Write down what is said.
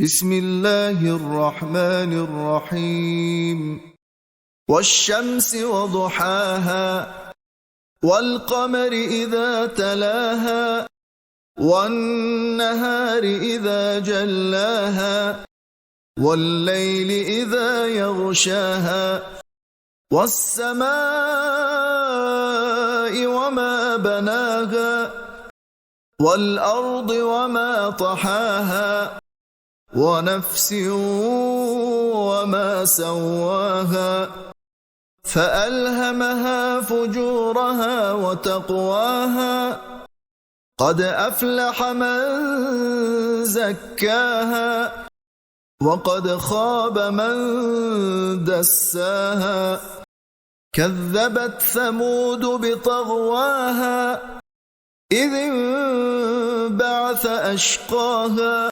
بسم الله الرحمن الرحيم. والشمس وضحاها والقمر إذا تلاها والنهار إذا جلاها والليل إذا يغشاها والسماء وما بناها والأرض وما طحاها ونفس وما سواها فألهمها فجورها وتقواها قد أفلح من زكاها وقد خاب من دساها كذبت ثمود بطغواها إذ انبعث أشقاها